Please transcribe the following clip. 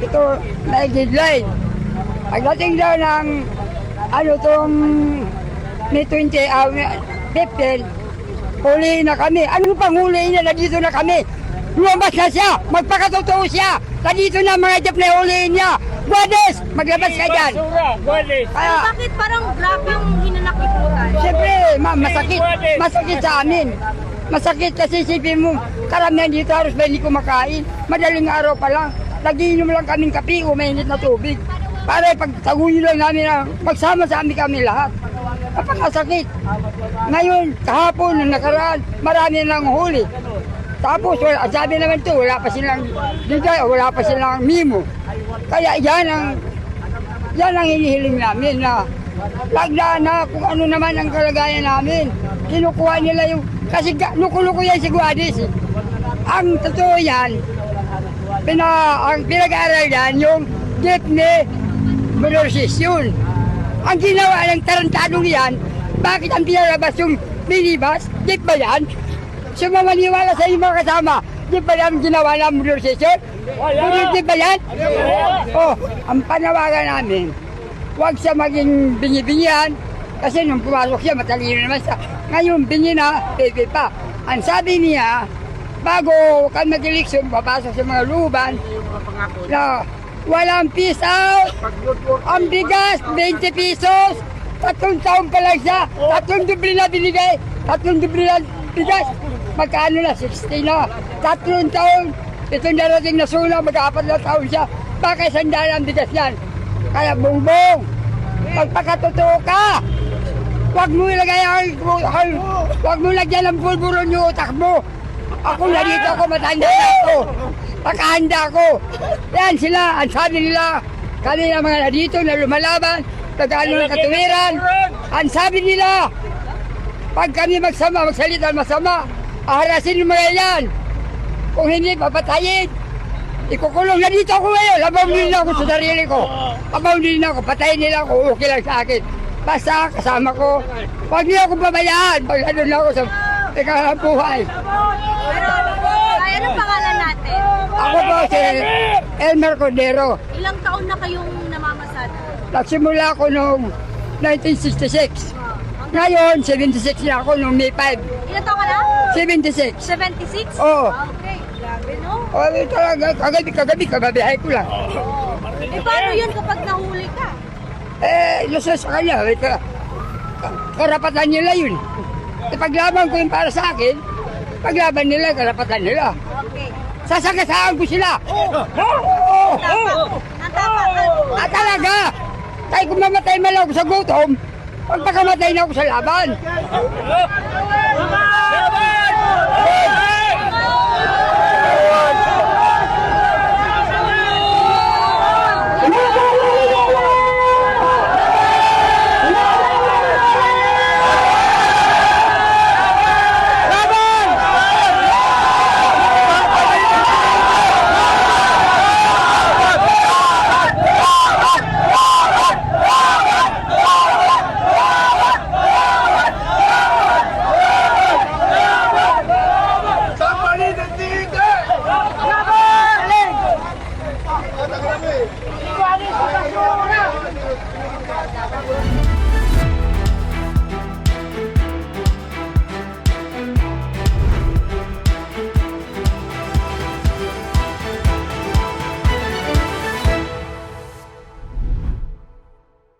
ito, may deadline. Pagdating daw ng, ano tong, May 20, ah, 15, huli na kami. Ano pang huli niya? Nandito na kami. Lumabas na siya. Magpakatotoo siya. Nandito na mga jeep na huliin niya. Guades, maglabas ka dyan. Kaya, Bakit parang grabe yung hinanakiputan? Siyempre, ma masakit. Masakit sa amin. Masakit kasi isipin mo, karamihan dito halos ba hindi kumakain. Madaling araw pa lang. Nagiinom lang kaming kape o mainit na tubig. Para pagtaguyin lang namin na magsama sa amin kami lahat. Napakasakit. Ngayon, kahapon, nung nakaraan, marami lang huli. Tapos, wala, sabi naman to, wala pa silang bigay, o wala pa silang mimo. Kaya yan ang yan ang hinihiling namin na lagdaan na kung ano naman ang kalagayan namin. Kinukuha nila yung, kasi luko-luko si Guadis. Ang totoo yan, pina, ang pinag-aaral yan, yung jeepney motorsis yun. Ang ginawa ng tarantadong yan, bakit ang pinalabas yung minibus? Jeep ba yan? Sumamaniwala sa inyong mga kasama, jeep ba yan ginawa ng motorsis yun? Jeep ba yan? Oh, ang panawagan namin, huwag siya maging bingi-bingihan kasi nung pumasok siya, matalino naman siya. Ngayon, bingi na, pepe pa. Ang sabi niya, bago ka mag-eleksyon, papasok sa mga luban, na walang peace out. Ang bigas, 20 pesos. Tatlong taon pa lang siya. Tatlong dubli na binigay. Tatlong dubli na bigas. Magkano na? 60 na. Tatlong taon. Itong darating na sula, mag-apat na taon siya. Baka sandaan ang bigas yan. Kaya bongbong, magpakatotoo ka. Huwag mo ilagay ang, ang huwag mo lagyan ng pulburon yung utak mo. Ako na dito ako, matanda na ako. Pakahanda ako. Yan sila, ang sabi nila, kami na mga na dito na lumalaban, nagano ng katuwiran. Ang sabi nila, pag kami magsama, magsalita masama, aharasin yung mga yan. Kung hindi, papatayin. Ikukulong na dito ako ngayon. Labaw din ako sa sarili ko. Labaw din ako. Patayin nila ako. Okay lang sa akin. Basta kasama ko. Huwag niyo ako babayaan. Pag ano na ako sa ikaw buhay. Ay, anong pangalan natin? Ako po si Elmer Cordero. Ilang taon na kayong namamasada? Nagsimula ako noong 1966. Ngayon, 76 na ako noong May 5. Ilang taon ka na? 76. 76? Oo. Ah, Okay, grabe no? Oh, talaga, kagabi, kagabi, kagabihay ko lang. Eh, paano yun kapag nahuli ka? Eh, nasa sa kanya, eh, ka, ka- karapatan nila yun. Ipaglaban ko yun para sa akin, paglaban nila, karapatan nila. Okay. Sasagasaan ko sila. Oo! Tama. Ang tama. Ah, talaga! Kahit kung mamatay man ako sa gutom, pagpakamatay na ako sa laban.